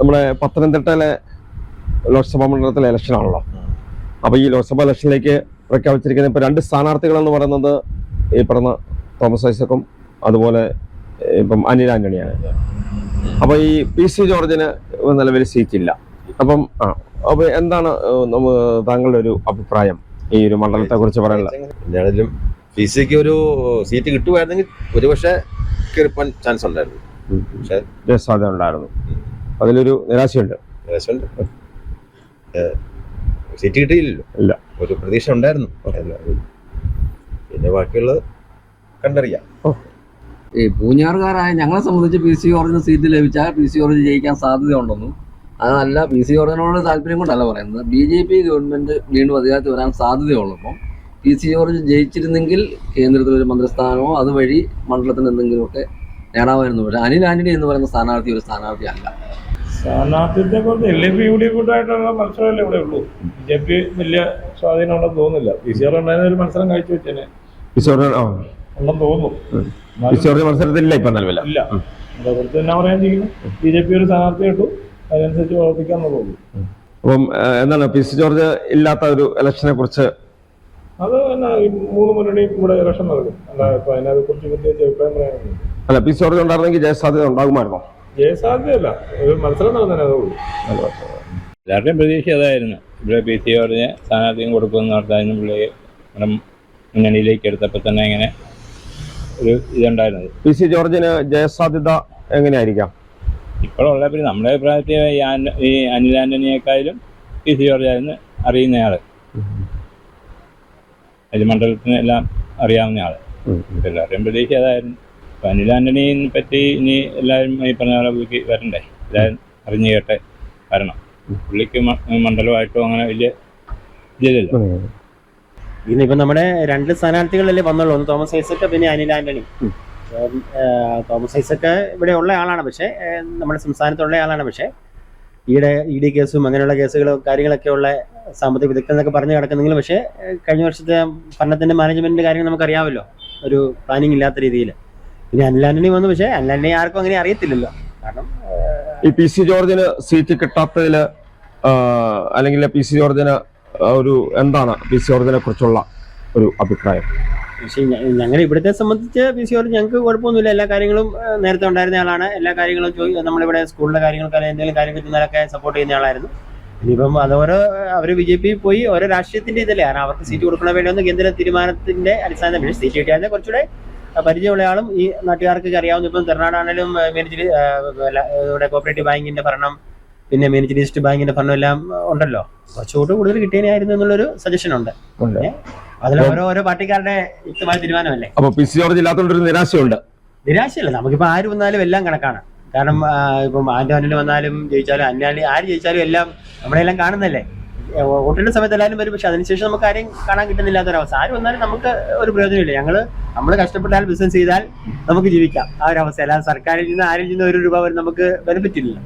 നമ്മുടെ പത്തനംതിട്ടയിലെ ലോക്സഭാ മണ്ഡലത്തിലെ ഇലക്ഷൻ ആണല്ലോ. അപ്പോൾ ഈ ലോക്സഭാ ഇലക്ഷനിലേക്ക് പ്രഖ്യാപിച്ചിരിക്കുന്ന ഇപ്പോൾ രണ്ട് സ്ഥാനാർത്ഥികൾ എന്ന് പറയുന്നത് ഈ പറഞ്ഞ തോമസ് ഐസക്കും അതുപോലെ ഇപ്പം അനിൽ ആന്റണിയാണ്. അപ്പോൾ ഈ പി സി ജോർജിന് നിലവിൽ സീറ്റില്ല അപ്പം ആ അപ്പോൾ എന്താണ് നമ്മ- താങ്കളുടെ ഒരു അഭിപ്രായം ഈ ഒരു മണ്ഡലത്തെ കുറിച്ച് പറയാനുള്ളത്? പി സിക്ക് ഒരു സീറ്റ് കിട്ടുമായിരുന്നെങ്കിൽ ഒരുപക്ഷെ കയറിപ്പോൻ ചാൻസ് ഉണ്ടായിരുന്നു. പക്ഷേ സാധ്യത ഉണ്ടായിരുന്നു. അതിലൊരു നിരാശയുണ്ട്. നിരാശയുണ്ട്. സീറ്റ് കിട്ടിയില്ലല്ലോ. ഇല്ല. ഒരു പ്രതീക്ഷ ഉണ്ടായിരുന്നു. പിന്നെ ബാക്കിയുള്ളത് കണ്ടറിയാം. ഈ പൂഞ്ഞാറുകാരായ ഞങ്ങളെ സംബന്ധിച്ച് പി സി ജോർജിന് സീറ്റ് ലഭിച്ചാൽ പി സി ജോർജ് ജയിക്കാൻ സാധ്യതയുണ്ടെന്നും അതല്ല പി സി ജോർജിനോട് താല്പര്യം കൊണ്ടല്ല പറയുന്നത്. ബി ജെ പി ഗവൺമെന്റ് വീണ്ടും അധികാരത്തിൽ വരാൻ സാധ്യതയുള്ളപ്പം പി സി ജോർജ് ജയിച്ചിരുന്നെങ്കിൽ കേന്ദ്രത്തിൽ ഒരു മന്ത്രിസ്ഥാനമോ അതുവഴി മണ്ഡലത്തിന് എന്തെങ്കിലുമൊക്കെ നേടാമായിരുന്നു. പക്ഷേ അനിൽ ആന്റണി എന്ന് പറയുന്ന സ്ഥാനാർത്ഥി ഒരു സ്ഥാനാർത്ഥി അല്ല സ്ഥാനാർത്ഥിത്തെ കുറിച്ച് L D P U D F കൂട്ടായിട്ടുള്ള മത്സരമല്ലേ ഇവിടെ ഉള്ളൂ. ബി ജെ പി വലിയ സ്വാധീനം ഉണ്ടെന്ന് തോന്നുന്നില്ല. പി സി ആർ ഉണ്ടായിരുന്ന ഒരു മത്സരം കാഴ്ച വെച്ചേനെ. ഉണ്ടെന്ന് തോന്നുന്നു. മത്സരത്തിലില്ല ഇപ്പം ഇല്ല. അതേക്കുറിച്ച് തന്നെ പറയാൻ ചെയ്യുന്നു. ബി ജെ പി ഒരു സ്ഥാനാർത്ഥി കിട്ടു അതിനനുസരിച്ച് പ്രവർത്തിക്കാന്നുള്ളൂ അപ്പം എന്താണ് പി സി ജോർജ് ഇല്ലാത്ത ഒരു ഇലക്ഷനെ കുറിച്ച്? അത് എന്നാ ഈ മൂന്ന് മുന്നണിയും കൂടെ ഇലക്ഷൻ നടക്കും. അല്ല ഇപ്പൊ അതിനെ കുറിച്ച് പ്രത്യേകിച്ച് അഭിപ്രായം അല്ല പി സി ജോർജ് ഉണ്ടായിരുന്നെങ്കിൽ ജയസാധ്യത ഉണ്ടാകുമായിരുന്നോ? ജയസാധ്യതയല്ല ഒരു മത്സരം നടന്നേ അതുള്ളൂ. എല്ലാവരുടെയും പ്രതീക്ഷ അതായിരുന്നു. ഇവിടെ പി സി പറഞ്ഞ് സ്ഥാനാർത്ഥിയും കൊടുക്കുമെന്ന് നടത്തായിരുന്നു പുള്ളിയെ നമ്മുടെ മുന്നണിയിലേക്ക് എടുത്തപ്പോൾ തന്നെ ഇങ്ങനെ ഒരു ഇതുണ്ടായിരുന്നത്. പി സി ജോർജിന് ജയസാധ്യത എങ്ങനെയായിരിക്കാം? ഇപ്പോഴുള്ള പിന്നെ നമ്മുടെ അഭിപ്രായത്തിൽ ഈ ഈ അനിൽ ആന്റണിയേക്കാളും പി സി ജോർജ് ആയിരുന്നു അറിയുന്നയാൾ അതിൽ മണ്ഡലത്തിന് എല്ലാം അറിയാവുന്ന ആൾ. എല്ലാവരുടെയും പ്രതീക്ഷ അതായിരുന്നു. അപ്പം അനിൽ ആന്റണിയെ പറ്റി ഇനി എല്ലാവരും ഈ പറഞ്ഞ പോലെ പുള്ളിക്ക് വരണ്ടേ? എല്ലാവരും അറിഞ്ഞു കേട്ടെ വരണം. പുള്ളിക്ക് മണ്ഡലമായിട്ടോ അങ്ങനെ വലിയ ഇതില്ലല്ലോ. ഇന്ന് ഇപ്പം നമ്മുടെ രണ്ട് സ്ഥാനാർത്ഥികളല്ലേ വന്നുള്ളൂ. ഒന്ന് തോമസ് ഐസക്ക് പിന്നെ അനിൽ ആന്റണി. തോമസ് ഐസക്ക് ഇവിടെ ഉള്ള ആളാണ്. പക്ഷേ നമ്മുടെ സംസ്ഥാനത്തുള്ള ആളാണ്. പക്ഷേ ഈയിടെ ഇ ഡി കേസും അങ്ങനെയുള്ള കേസുകളും കാര്യങ്ങളൊക്കെ ഉള്ള സാമ്പത്തിക വിദഗ്ധൻ എന്നൊക്കെ പറഞ്ഞു കിടക്കുന്നെങ്കിലും പക്ഷേ കഴിഞ്ഞ വർഷത്തെ ഭരണത്തിന്റെ മാനേജ്മെന്റിന്റെ കാര്യങ്ങൾ നമുക്കറിയാമല്ലോ. ഒരു പ്ലാനിങ് ഇല്ലാത്ത രീതിയിൽ. പിന്നെ അല്ലാണ്ടി വന്നു. പക്ഷേ അല്ലാണ്ടി ആർക്കും അങ്ങനെ അറിയത്തില്ലല്ലോ. കാരണം ഈ പി സി ജോർജിന് സീറ്റ് കിട്ടാത്തതിൽ അല്ലെങ്കിൽ പി സി ജോർജിന് ഒരു എന്താണ് പി സി ജോർജിനെ കുറിച്ചുള്ള ഒരു അഭിപ്രായം? പക്ഷേ ഞങ്ങൾ ഇവിടുത്തെ സംബന്ധിച്ച് പി സി ജോർജ് ഞങ്ങൾക്ക് കുഴപ്പമൊന്നുമില്ല. എല്ലാ കാര്യങ്ങളും നേരത്തെ ഉണ്ടായിരുന്ന ആളാണ്. എല്ലാ കാര്യങ്ങളും ചോദി നമ്മളിവിടെ സ്കൂളിലെ കാര്യങ്ങൾക്ക് എന്തെങ്കിലും കാര്യം കിട്ടുന്നതൊക്കെ സപ്പോർട്ട് ചെയ്യുന്ന ആളായിരുന്നു. ഇനിയിപ്പം അതോരോ അവർ ബി ജെ പി പോയി ഓരോ രാഷ്ട്രീയത്തിന്റെ ഇതല്ലേ. കാരണം അവർക്ക് സീറ്റ് കൊടുക്കണ വേണ്ടിയൊന്നും കേന്ദ്ര തീരുമാനത്തിന്റെ അടിസ്ഥാനത്തിൽ സീറ്റ് കിട്ടിയാൽ കുറച്ചുകൂടെ പരിചയമുള്ള ആളും ഈ നാട്ടുകാർക്കൊക്കെ അറിയാവുന്ന ഇപ്പം തെർനാടാണേലും മേനേജ് ഇവിടെ കോപ്പറേറ്റീവ് ബാങ്കിന്റെ ഭരണം പിന്നെ മേനേജ് ബാങ്കിന്റെ ഭരണം എല്ലാം ഉണ്ടല്ലോ. കുറച്ചുകൂടെ കൂടുതൽ കിട്ടിയതിനായിരുന്നു എന്നുള്ളൊരു സജഷൻ ഉണ്ട്. അതിൽ ഓരോ ഓരോ പാർട്ടിക്കാരുടെ യുക്തമായ തീരുമാനമല്ലേ? അപ്പൊ പി സി ജോർജ് ഇല്ലാത്തതുകൊണ്ടൊരു നിരാശയുണ്ട്. നിരാശയല്ല നമുക്കിപ്പോ ആര് വന്നാലും എല്ലാം കണക്കാണ്. കാരണം ഇപ്പം ആന്റോണിൽ വന്നാലും ജയിച്ചാലും അന്നാലി ആര് ജയിച്ചാലും എല്ലാം നമ്മളെല്ലാം കാണുന്നല്ലേ വോട്ടിന്റെ സമയത്ത് എല്ലാവരും വരും. പക്ഷെ അതിനുശേഷം നമുക്ക് ആരെയും കാണാൻ കിട്ടുന്നില്ലാത്തൊരവസ്ഥ ആര് വന്നാലും നമുക്ക് ഒരു പ്രയോജനമില്ല. ഞങ്ങൾ നമ്മൾ കഷ്ടപ്പെട്ടാൽ ബിസിനസ് ചെയ്താൽ നമുക്ക് ജീവിക്കാം. ആ ഒരു അവസ്ഥ. അല്ലാതെ സർക്കാരിൽ നിന്ന് ആരിൽ നിന്ന് ഒരു രൂപ വരെ നമുക്ക് ബെനിഫിറ്റ് ഇല്ല.